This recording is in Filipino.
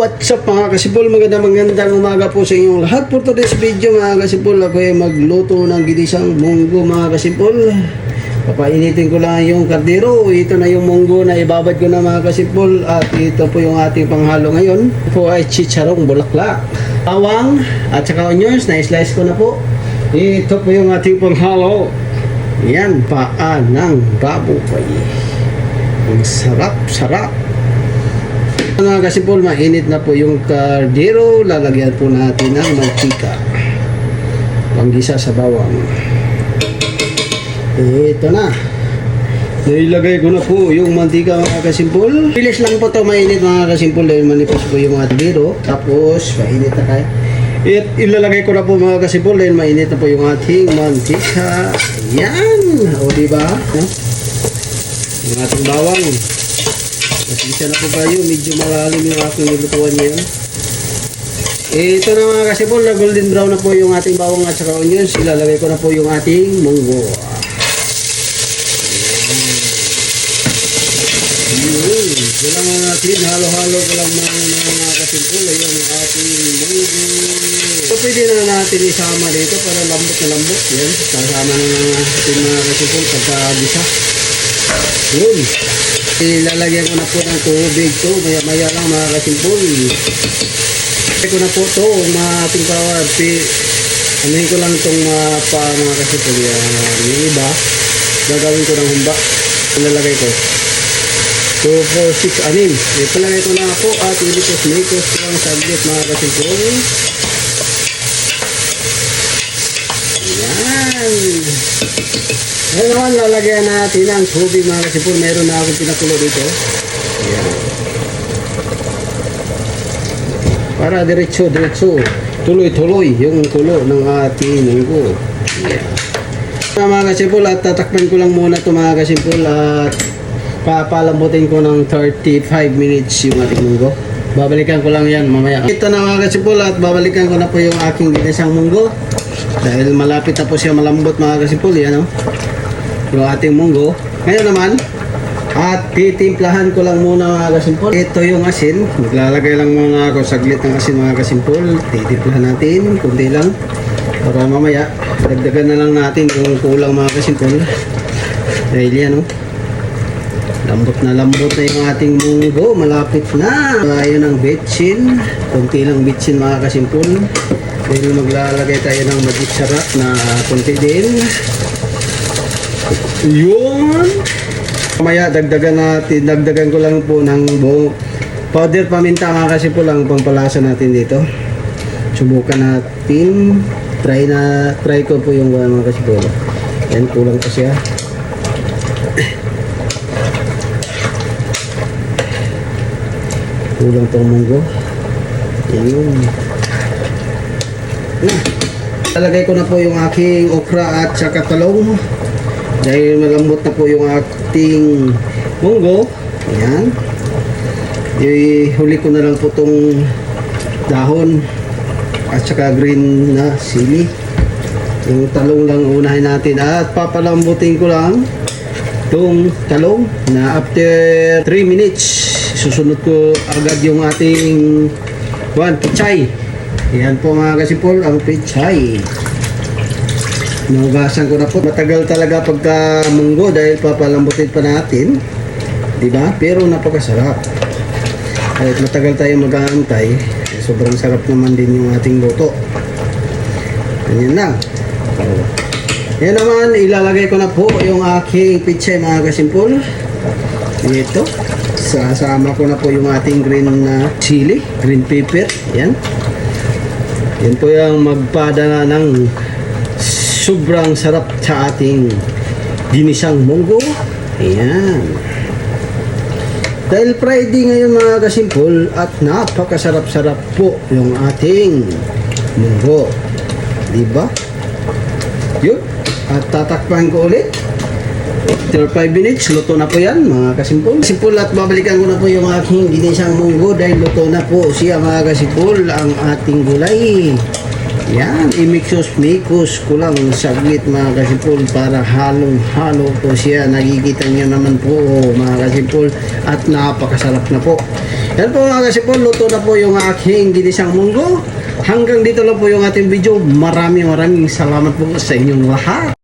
what's up mga kasipol? Magandang magandang umaga po sa inyong lahat. For today's video mga kasipol, ako ay magluto ng ginisang munggo mga kasipol. Papainitin ko lang yung kardero. Ito na yung munggo na ibabad ko na mga kasipol. At ito po yung ating panghalo ngayon. Ito ay chicharong bulaklak. Bawang at saka onions, na-slice ko na po. Ito po yung ating panghalo. Yan, paa ng baboy. Ang sarap-sarap. Mga kasipol, mainit na po yung kardero. Lalagyan po natin ng mantika. Panggisa sa bawang. Ito na. Nailagay ko na po yung mantika mga kasimpol. Bilis lang po to mainit mga kasimpol dahil manipis po yung mga kardero. Tapos, mainit na tayo. At ilalagay ko na po mga kasimpol dahil mainit na po yung ating mantika. Yan! O diba? Yung ating bawang. Pasensya na po kayo, medyo malalim yung aking nilutuan ngayon. Eh, ito na mga kasipol, na golden brown na po yung ating bawang at saka onions. Ilalagay ko na po yung ating munggo. Yun. Kailangan natin, halo-halo ko lang mga, mga kasipol. Ayun ang ating munggo. So, pwede na natin isama dito para lambot na lambot. Yan, kasama na ng ating mga kasipol pagkagisa. Yun. Ilalagyan ko na po ng tubig to. Maya maya lang mga kasimpol. Ilalagay ko na po to. Mga ating power. Anuhin ko lang itong uh, pa mga kasimpol. Yan. Yung iba. Gagawin ko ng humba. Ilalagay ko. 2, 4, 6, anim. Ipalagay ko na po at ilikos mikos ko lang saglit mga kasimpol. Yan. Ngayon lalagyan natin ng tubig mga kasipul. Meron na akong pinakulo dito. Ayan. Para diretso, diretso. Tuloy-tuloy yung kulo ng ating munggo. Ayan. Mga mga kasipul at tatakpan ko lang muna ito mga kasipul at papalambutin ko ng 35 minutes yung ating munggo. Babalikan ko lang yan mamaya. Ito na mga kasipul at babalikan ko na po yung aking ginisang munggo. Dahil malapit na po siya malambot mga kasipul. Yan o. Yung ating munggo. Ngayon naman, at titimplahan ko lang muna mga kasimpol. Ito yung asin. Maglalagay lang muna ako saglit ng asin mga kasimpol. Titimplahan natin, kunti lang. Para mamaya, dagdagan na lang natin yung kulang mga kasimpol. Dahil yan oh. Lambot na lambot na yung ating munggo. Malapit na. Ayun ang betchin. Kunti lang betchin mga kasimpol. Dahil maglalagay tayo ng magic sarap na kunti din. Yun. Mamaya dagdagan natin, dagdagan ko lang po ng buong powder paminta mga kasi po lang pampalasa natin dito. Subukan natin. Try na, try ko po yung mga kasi po. Yan, kulang pa siya. Kulang tong munggo. Ayun. Talagay ko na po yung aking okra at saka talong. Dahil malambot na po yung ating munggo. Ayan. Ihuli ko na lang po itong dahon at saka green na sili. Yung talong lang unahin natin at papalambutin ko lang itong talong na after 3 minutes susunod ko agad yung ating one, pichay. Yan po mga kasipol ang pichay. Nugasan ko na po. Matagal talaga pagka munggo dahil papalambutin pa natin. Di ba? Pero napakasarap. Kahit matagal tayo mag-aantay, eh, sobrang sarap naman din yung ating luto. Ganyan lang. Yan naman, ilalagay ko na po yung aking pichay mga kasimpol. Ito. Sasama ko na po yung ating green na chili, green pepper. Yan. Yan po yung magpada ng sobrang sarap sa ating ginisang munggo. Ayan. Dahil Friday ngayon mga kasimpol at napakasarap-sarap po yung ating munggo. Diba? Yun. At tatakpan ko ulit. After 5 minutes, luto na po yan mga kasimpol. Kasimpol at babalikan ko na po yung aking ginisang munggo dahil luto na po siya mga kasimpol ang ating gulay. Yan, imiksos-mikos ko lang saglit mga kasipol para halong-halo po siya. Nakikita niyo naman po mga kasipol at napakasarap na po. Yan po mga kasipol, luto na po yung aking ginisang munggo. Hanggang dito lang po yung ating video. Maraming maraming salamat po sa inyong lahat.